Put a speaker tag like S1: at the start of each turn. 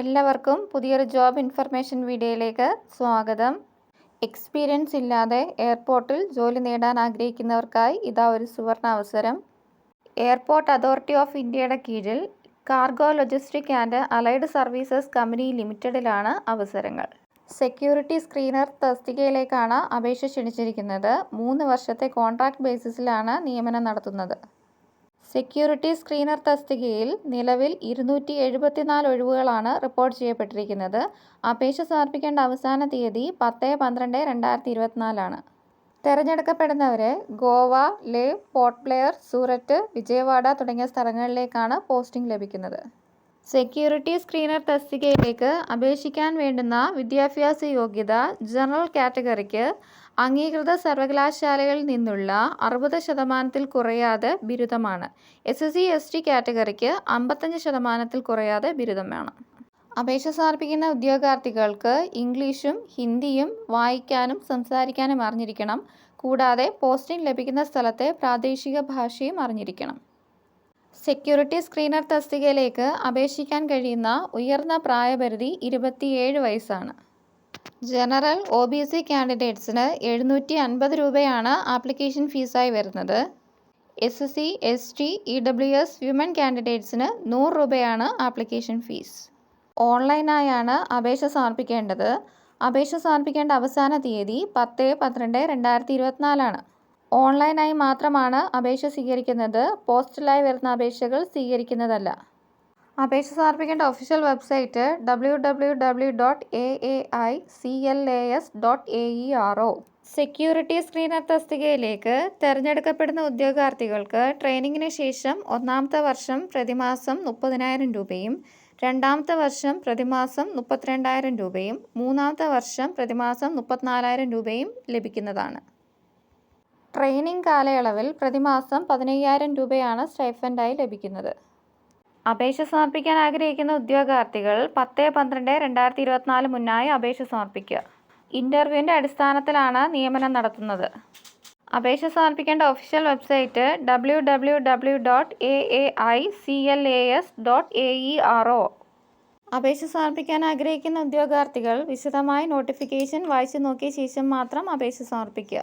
S1: എല്ലാവർക്കും പുതിയൊരു job information വീഡിയോയിലേക്ക് സ്വാഗതം. എക്സ്പീരിയൻസ് ഇല്ലാതെ എയർപോർട്ടിൽ ജോലി നേടാൻ ആഗ്രഹിക്കുന്നവർക്കായി ഇതാ ഒരു സുവർണ അവസരം. എയർപോർട്ട് അതോറിറ്റി ഓഫ് ഇന്ത്യയുടെ കീഴിൽ cargo logistic and allied services company ലിമിറ്റഡിലാണ് അവസരങ്ങൾ. സെക്യൂരിറ്റി സ്ക്രീനർ തസ്തികയിലേക്കാണ് അപേക്ഷ ക്ഷണിച്ചിരിക്കുന്നത്. മൂന്ന് വർഷത്തെ കോൺട്രാക്ട് ബേസിസിലാണ് നിയമനം നടത്തുന്നത്. സെക്യൂരിറ്റി സ്ക്രീനർ തസ്തികയിൽ നിലവിൽ ഇരുന്നൂറ്റി എഴുപത്തിനാല് ഒഴിവുകളാണ് റിപ്പോർട്ട് ചെയ്യപ്പെട്ടിരിക്കുന്നത്. അപേക്ഷ സമർപ്പിക്കേണ്ട അവസാന തീയതി പത്ത് പന്ത്രണ്ട് രണ്ടായിരത്തി ഇരുപത്തിനാലാണ് തിരഞ്ഞെടുക്കപ്പെടുന്നവരെ ഗോവ ലേ പോർട്ട് ബ്ലെയർ സൂററ്റ് വിജയവാഡ തുടങ്ങിയ സ്ഥലങ്ങളിലേക്കാണ് പോസ്റ്റിംഗ് ലഭിക്കുന്നത്. സെക്യൂരിറ്റി സ്ക്രീനർ തസ്തികയിലേക്ക് അപേക്ഷിക്കാൻ വേണ്ടുന്ന വിദ്യാഭ്യാസ യോഗ്യത ജനറൽ കാറ്റഗറിക്ക് അംഗീകൃത സർവകലാശാലകളിൽ നിന്നുള്ള അറുപത് ശതമാനത്തിൽ കുറയാതെ ബിരുദമാണ്. S S C S T കാറ്റഗറിക്ക് അമ്പത്തഞ്ച് ശതമാനത്തിൽ കുറയാതെ ബിരുദം വേണം അപേക്ഷ സമർപ്പിക്കുന്ന ഉദ്യോഗാർത്ഥികൾക്ക് ഇംഗ്ലീഷും ഹിന്ദിയും വായിക്കാനും സംസാരിക്കാനും അറിഞ്ഞിരിക്കണം. കൂടാതെ പോസ്റ്റിംഗ് ലഭിക്കുന്ന സ്ഥലത്തെ പ്രാദേശിക ഭാഷയും അറിഞ്ഞിരിക്കണം. സെക്യൂരിറ്റി സ്ക്രീനർ തസ്തികയിലേക്ക് അപേക്ഷിക്കാൻ കഴിയുന്ന ഉയർന്ന പ്രായപരിധി ഇരുപത്തിയേഴ് വയസ്സാണ്. ജനറൽ ഒ ബി സി കാൻഡിഡേറ്റ്സിന് എഴുന്നൂറ്റി അൻപത് രൂപയാണ് ആപ്ലിക്കേഷൻ ഫീസായി വരുന്നത്. S C S T E W S women കാൻഡിഡേറ്റ്സിന് നൂറ് രൂപയാണ് ആപ്ലിക്കേഷൻ ഫീസ്. ഓൺലൈനായാണ് അപേക്ഷ സമർപ്പിക്കേണ്ടത്. അപേക്ഷ സമർപ്പിക്കേണ്ട അവസാന തീയതി പത്ത് പന്ത്രണ്ട് രണ്ടായിരത്തി ഇരുപത്തിനാലാണ് ഓൺലൈനായി മാത്രമാണ് അപേക്ഷ സ്വീകരിക്കുന്നത്. പോസ്റ്റലായി വരുന്ന അപേക്ഷകൾ സ്വീകരിക്കുന്നതല്ല. അപേക്ഷ സമർപ്പിക്കേണ്ട official website W W W dot A A I C L A S dot A E R O. Security screener തസ്തികയിലേക്ക് തിരഞ്ഞെടുക്കപ്പെടുന്ന ഉദ്യോഗാർത്ഥികൾക്ക് ട്രെയിനിങ്ങിന് ശേഷം ഒന്നാമത്തെ വർഷം പ്രതിമാസം മുപ്പതിനായിരം രൂപയും രണ്ടാമത്തെ വർഷം പ്രതിമാസം മുപ്പത്തിരണ്ടായിരം രൂപയും മൂന്നാമത്തെ വർഷം പ്രതിമാസം മുപ്പത്തിനാലായിരം രൂപയും ലഭിക്കുന്നതാണ്. ട്രെയിനിങ് കാലയളവിൽ പ്രതിമാസം പതിനയ്യായിരം രൂപയാണ് സ്റ്റൈഫൻഡായി ലഭിക്കുന്നത്. അപേക്ഷ സമർപ്പിക്കാൻ ആഗ്രഹിക്കുന്ന ഉദ്യോഗാർത്ഥികൾ പത്ത് പന്ത്രണ്ട് രണ്ടായിരത്തി ഇരുപത്തിനാല് മുന്നായി അപേക്ഷ സമർപ്പിക്കുക. ഇന്റർവ്യൂവിന്റെ അടിസ്ഥാനത്തിലാണ് നിയമനം നടത്തുന്നത്. അപേക്ഷ സമർപ്പിക്കേണ്ട official website W W W dot A A I C L A S dot A E R O. അപേക്ഷ സമർപ്പിക്കാൻ ആഗ്രഹിക്കുന്ന ഉദ്യോഗാർത്ഥികൾ വിശദമായി നോട്ടിഫിക്കേഷൻ വായിച്ചു നോക്കിയ ശേഷം മാത്രം അപേക്ഷ സമർപ്പിക്കുക.